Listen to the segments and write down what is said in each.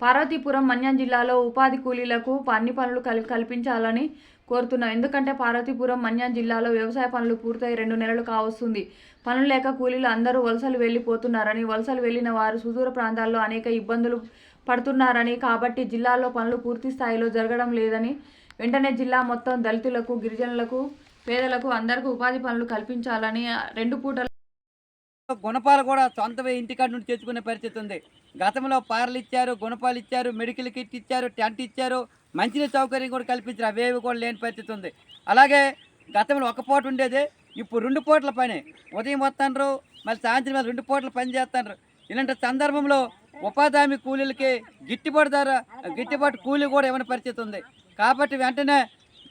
పార్వతీపురం మన్యం జిల్లాలో ఉపాధి కూలీలకు అన్ని పనులు కల్ కల్పించాలని కోరుతున్నాం. ఎందుకంటే పార్వతీపురం మన్యం జిల్లాలో వ్యవసాయ పనులు పూర్తయి రెండు నెలలు కావస్తుంది. పనులు లేక కూలీలు అందరూ వలసలు వెళ్ళిపోతున్నారని వలసలు వెళ్ళిన వారు సుదూర ప్రాంతాల్లో అనేక ఇబ్బందులు పడుతున్నారని కాబట్టి జిల్లాలో పనులు పూర్తి స్థాయిలో జరగడం లేదని వెంటనే జిల్లా మొత్తం దళితులకు గిరిజనులకు పేదలకు అందరికీ ఉపాధి పనులు కల్పించాలని రెండు పూటల గుణపాలు కూడా సొంతవే ఇంటికాడ నుండి తెచ్చుకునే పరిస్థితి ఉంది. గతంలో పార్లు ఇచ్చారు గుణపాలు ఇచ్చారు మెడికల్ కిట్ ఇచ్చారు టెంట్ ఇచ్చారు మంచినీటి సౌకర్యం కూడా కల్పించారు అవేవి కూడా లేని పరిస్థితి ఉంది. అలాగే గతంలో ఒక పూట ఉండేది ఇప్పుడు రెండు పూటల పని. ఉదయం వస్తాండ్రు మళ్ళీ సాయంత్రం వేళ రెండు పూటలు పని చేస్తాండ్రు. ఇలాంటి సందర్భంలో ఉపాధి హామీ కూలీలకి గిట్టుబాటు ధర గిట్టుబాటు కూలీ కూడా ఇవ్వని పరిస్థితి ఉంది. కాబట్టి వెంటనే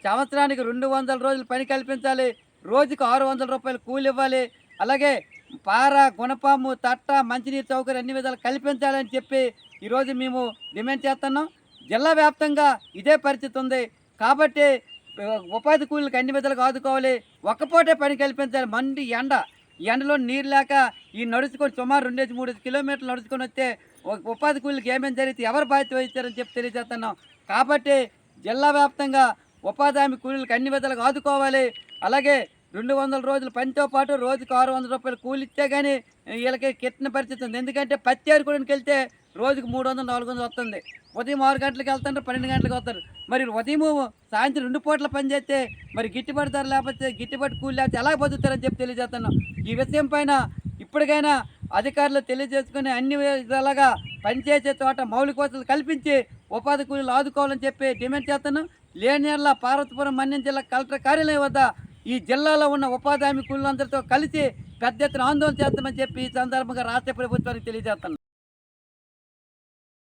సంవత్సరానికి రెండు వందల రోజులు పని కల్పించాలి రోజుకు ఆరు వందల రూపాయలు కూలి ఇవ్వాలి. అలాగే పార గుణపాము తట్ట మంచినీరు సౌకర్యం అన్ని విధాలు కల్పించాలని చెప్పి ఈరోజు మేము డిమాండ్ చేస్తున్నాం. జిల్లా వ్యాప్తంగా ఇదే పరిస్థితి ఉంది. కాబట్టి ఉపాధి కూలీలకు అన్ని విధాలుగా ఆదుకోవాలి. ఒక్కపూటే పని కల్పించాలి. మండి ఎండ. ఎండలో నీరు లేక ఈ నడుచుకొని సుమారు రెండేసి మూడు కిలోమీటర్లు నడుచుకొని వస్తే ఉపాధి కూలీలకు ఏమేమి జరిగితే ఎవరు బాధ్యత వహిస్తారని చెప్పి తెలియజేస్తున్నాం. కాబట్టి జిల్లా వ్యాప్తంగా ఉపాధి హామీ కూలీలకు అన్ని విధాలుగా ఆదుకోవాలి. అలాగే రెండు వందల రోజులు పనితో పాటు రోజుకు ఆరు వందల రూపాయలు కూలిస్తే కానీ వీళ్ళకి కిట్టిన పరిస్థితి ఉంది. ఎందుకంటే పత్తి ఏరుకోవడానికి వెళ్తే రోజుకు మూడు వందలు నాలుగు వందలు వస్తుంది. ఉదయం ఆరు గంటలకు వెళ్తారు పన్నెండు గంటలకు వస్తారు. మరి ఉదయం సాయంత్రం రెండు పూట్ల పని చేస్తే మరి గిట్టుబాటు ధర లేకపోతే గిట్టుబాటు కూలి లేకపోతే ఎలా బతుకుతారని చెప్పి తెలియజేస్తున్నాం. ఈ విషయం పైన ఇప్పటికైనా అధికారులు తెలియజేసుకుని అన్ని విధాలుగా పనిచేసే చోట మౌలిక వసతులు కల్పించి ఉపాధి కూలీలు ఆదుకోవాలని చెప్పి డిమాండ్ చేస్తున్నాం. లేని పార్వతీపురం మన్యం జిల్లా కలెక్టర్ కార్యాలయం వద్ద ఈ జిల్లాలో ఉన్న ఉపాధి హామీ కూలీలందరితో కలిసి పెద్ద ఎత్తున ఆందోళన చేస్తామని చెప్పి ఈ సందర్భంగా రాష్ట్ర ప్రభుత్వానికి తెలియజేస్తున్నాం.